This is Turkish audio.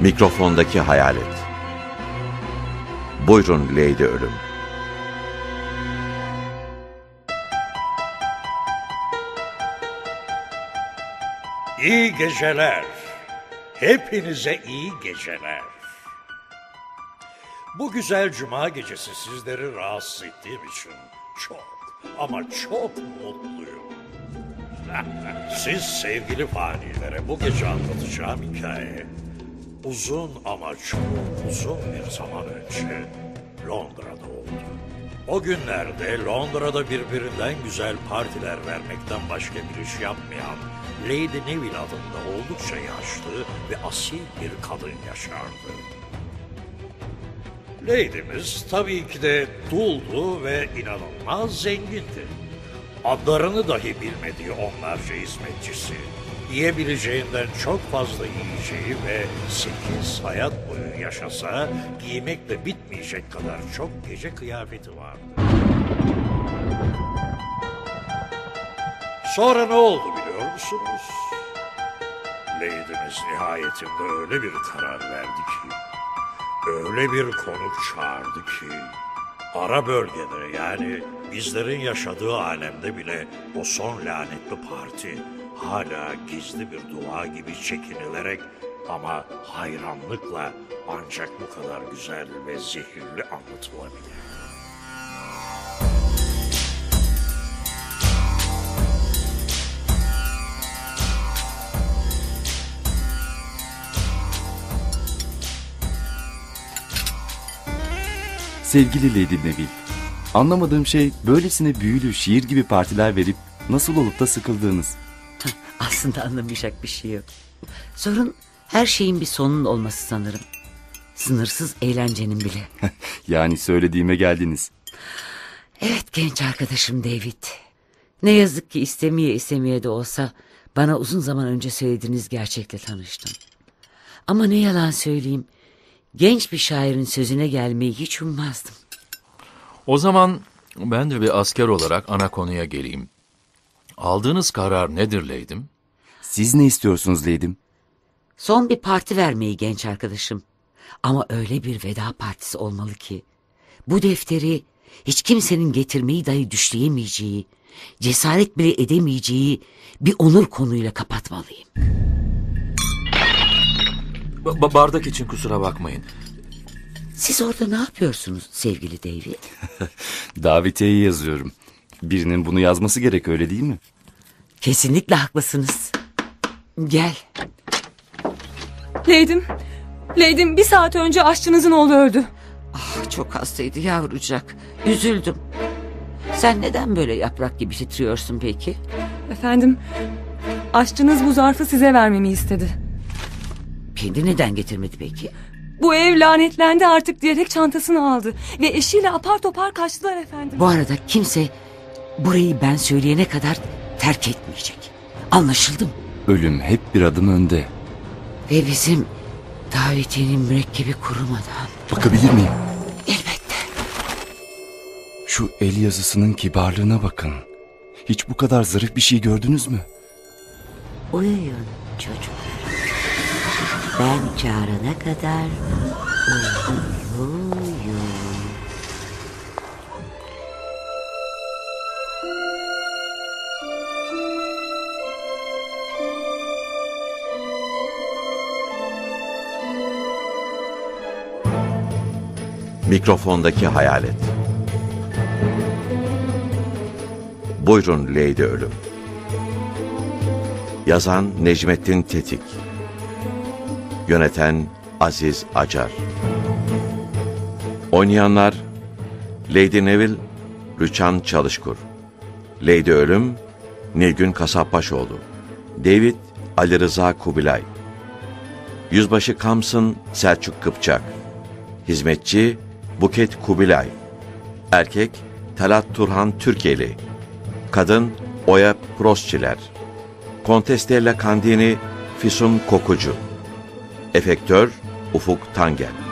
Mikrofondaki hayalet. Buyurun Lady Ölüm. İyi geceler. Hepinize iyi geceler. Bu güzel cuma gecesi sizleri rahatsız ettiğim için çok ama çok mutluyum. Siz sevgili fanilere bu gece anlatacağım hikaye uzun ama çok uzun bir zaman önce Londra'da oldu. O günlerde Londra'da birbirinden güzel partiler vermekten başka bir iş yapmayan Lady Neville adında oldukça yaşlı ve asil bir kadın yaşardı. Lady'miz tabii ki de duldu ve inanılmaz zengindi. Adlarını dahi bilmediği onlarca hizmetçisi, yiyebileceğinden çok fazla yiyeceği ve sekiz hayat boyu yaşasa giymekle bitmeyecek kadar çok gece kıyafeti vardı. Sonra ne oldu biliyor musunuz? Lady'miz nihayetinde öyle bir karar verdi ki, öyle bir konuk çağırdı ki, ara bölgede yani bizlerin yaşadığı alemde bile o son lanetli parti hala gizli bir dua gibi çekinilerek ama hayranlıkla ancak bu kadar güzel ve zehirli anlatılabilir. Sevgili Lady Neville, anlamadığım şey böylesine büyülü şiir gibi partiler verip nasıl olup da sıkıldığınız. Aslında anlamayacak bir şey yok. Sorun her şeyin bir sonun olması sanırım. Sınırsız eğlencenin bile. yani söylediğime geldiniz. Evet genç arkadaşım David. Ne yazık ki istemeye istemeye de olsa bana uzun zaman önce söylediğiniz gerçekle tanıştım. Ama ne yalan söyleyeyim. Genç bir şairin sözüne gelmeyi hiç ummazdım. O zaman ben de bir asker olarak ana konuya geleyim. Aldığınız karar nedir Leydim? Siz ne istiyorsunuz Leydim? Son bir parti vermeyi genç arkadaşım. Ama öyle bir veda partisi olmalı ki bu defteri hiç kimsenin getirmeyi dahi düşleyemeyeceği, cesaret bile edemeyeceği bir onur konuyla kapatmalıyım. Ba- bardak için kusura bakmayın. Siz orada ne yapıyorsunuz sevgili David? Davetiyeyi yazıyorum. Birinin bunu yazması gerek öyle değil mi? Kesinlikle haklısınız. Gel. Leydim, Leydim bir saat önce aşçınızın oğlu öldü. Ah, çok hastaydı yavrucak. Üzüldüm. Sen neden böyle yaprak gibi titriyorsun peki? Efendim, aşçınız bu zarfı size vermemi istedi. Kendi neden getirmedi peki? Bu ev lanetlendi artık diyerek çantasını aldı. Ve eşiyle apar topar kaçtılar efendim. Bu arada kimse burayı ben söyleyene kadar terk etmeyecek. Anlaşıldı mı? Ölüm hep bir adım önde. Ve bizim davetiyenin mürekkebi kurumadan. Bakabilir miyim? Elbette. Şu el yazısının kibarlığına bakın. Hiç bu kadar zarif bir şey gördünüz mü? Uyuyun çocuklar. Ben çağırana kadar uyuyun. Mikrofondaki hayalet. Buyurun Lady Ölüm. Yazan Necmettin Tetik. Yöneten Aziz Acar. Oynayanlar Lady Neville, Rüçhan Çalışkur. Lady Ölüm, Nilgün Kasapbaşoğlu. David Ali Rıza Kubilay. Yüzbaşı Kamsın Selçuk Kıpçak. Hizmetçi Buket Kubilay. Erkek Talat Turhan Türkeli. Kadın Oya Prosçiler. Kontestella Kandini Fisun Kokucu. Efektör Ufuk Tangel.